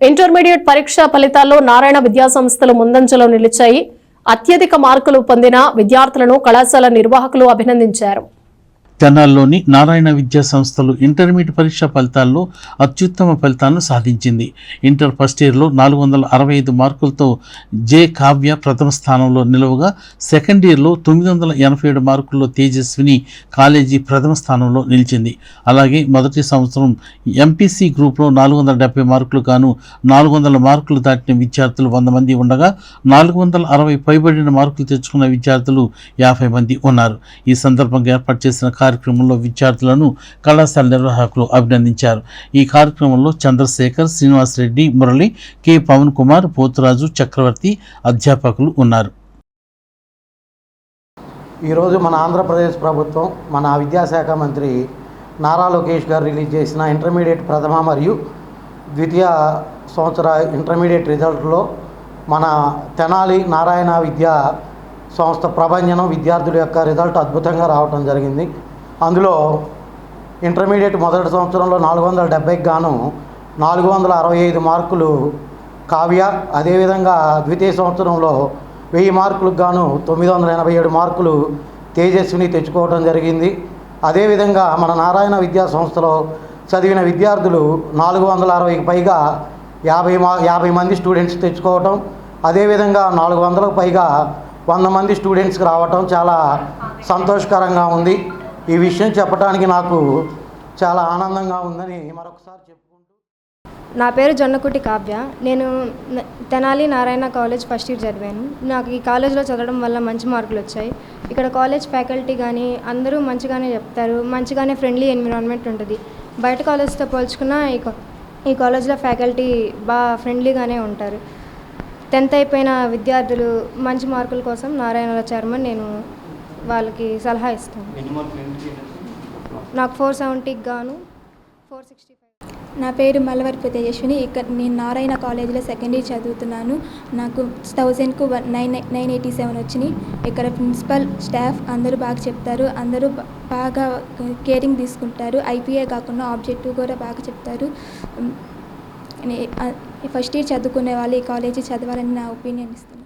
Intermediate పరీక్షా ఫలితాల్లో నారాయణ విద్యాసంస్థలు ముందంజలో నిలిచాయి. అత్యధిక మార్కులు పొందిన విద్యార్థులను కళాశాల నిర్వాహకులు అభినందించారు. తెనాల్లోని నారాయణ విద్యా సంస్థలు ఇంటర్మీడియట్ పరీక్ష ఫలితాల్లో అత్యుత్తమ ఫలితాలను సాధించింది. ఇంటర్ ఫస్ట్ ఇయర్లో నాలుగు వందల అరవై ఐదు మార్కులతో జే కావ్య ప్రథమ స్థానంలో నిలవగా సెకండ్ ఇయర్లో తొమ్మిది వందల ఎనభై ఏడు మార్కుల్లో తేజస్విని కాలేజీ ప్రథమ స్థానంలో నిలిచింది. అలాగే మొదటి సంవత్సరం ఎంపీసీ గ్రూప్లో నాలుగు వందల డెబ్బై మార్కులు గాను నాలుగు వందల మార్కులు దాటిన విద్యార్థులు వంద మంది ఉండగా నాలుగు వందల అరవై పైబడిన మార్కులు తెచ్చుకున్న విద్యార్థులు యాభై మంది ఉన్నారు. ఈ సందర్భంగా ఏర్పాటు చేసిన కార్యక్రమంలో విద్యార్థులను కళాశాల నిర్వాహకులు అభినందించారు. ఈ కార్యక్రమంలో చంద్రశేఖర్ శ్రీనివాసరెడ్డి మురళి కె. పవన్ కుమార్ పోతురాజు చక్రవర్తి అధ్యాపకులు ఉన్నారు. ఈరోజు మన ఆంధ్రప్రదేశ్ ప్రభుత్వం మన విద్యాశాఖ మంత్రి నారా లోకేష్ గారు రిలీజ్ చేసిన ఇంటర్మీడియట్ ప్రథమ మరియు ద్వితీయ సంవత్సర ఇంటర్మీడియట్ రిజల్ట్లో మన తెనాలి నారాయణ విద్యా సంస్థ ప్రభంజనం విద్యార్థుల యొక్క రిజల్ట్ అద్భుతంగా రావటం జరిగింది. అందులో ఇంటర్మీడియట్ మొదటి సంవత్సరంలో నాలుగు వందల డెబ్బైకి గాను నాలుగు వందల అరవై ఐదు మార్కులు కావ్య అదేవిధంగా ద్వితీయ సంవత్సరంలో వెయ్యి మార్కులకు గాను తొమ్మిది వందల ఎనభై ఏడు మార్కులు తేజస్విని తెచ్చుకోవడం జరిగింది. అదేవిధంగా మన నారాయణ విద్యా సంస్థలో చదివిన విద్యార్థులు నాలుగు వందల అరవైకి పైగా యాభై మా యాభై మంది స్టూడెంట్స్ తెచ్చుకోవటం అదేవిధంగా నాలుగు వందలకు పైగా వంద మంది స్టూడెంట్స్కి రావటం చాలా సంతోషకరంగా ఉంది. ఈ విషయం చెప్పడానికి నాకు చాలా ఆనందంగా ఉందని మరొకసారి చెప్పుకుంటూ నా పేరు జొన్నకుటి కావ్య. నేను Tenali Narayana college first year చదివాను. నాకు ఈ కాలేజ్లో చదవడం వల్ల మంచి మార్కులు వచ్చాయి. ఇక్కడ కాలేజ్ ఫ్యాకల్టీ కానీ అందరూ మంచిగానే చెప్తారు. మంచిగానే ఫ్రెండ్లీ ఎన్విరాన్మెంట్ ఉంటుంది. బయట కాలేజ్తో పోల్చుకున్న ఈ ఈ కాలేజ్లో ఫ్యాకల్టీ బాగా ఫ్రెండ్లీగానే ఉంటారు. టెన్త్ అయిపోయిన విద్యార్థులు మంచి మార్కుల కోసం నారాయణలో చేరమని నేను వాళ్ళకి సలహా ఇస్తాను నాకు ఫోర్ సెవెంటీకి గాను ఫోర్ సిక్స్టీ ఫైవ్. నా పేరు మల్లవరపు తేజస్విని. ఇక్కడ నేను నారాయణ కాలేజీలో సెకండ్ ఇయర్ చదువుతున్నాను. నాకు థౌజండ్కు one nine nine eighty seven వచ్చినాయి. ఇక్కడ ప్రిన్సిపల్ స్టాఫ్ అందరూ బాగా చెప్తారు. అందరూ బాగా కేరింగ్ తీసుకుంటారు. ఐపీఏ కాకుండా ఆబ్జెక్టివ్ కూడా బాగా చెప్తారు. ఫస్ట్ ఇయర్ చదువుకునే వాళ్ళు ఈ కాలేజీ చదవాలని నా ఒపీనియన్ ఇస్తున్నాను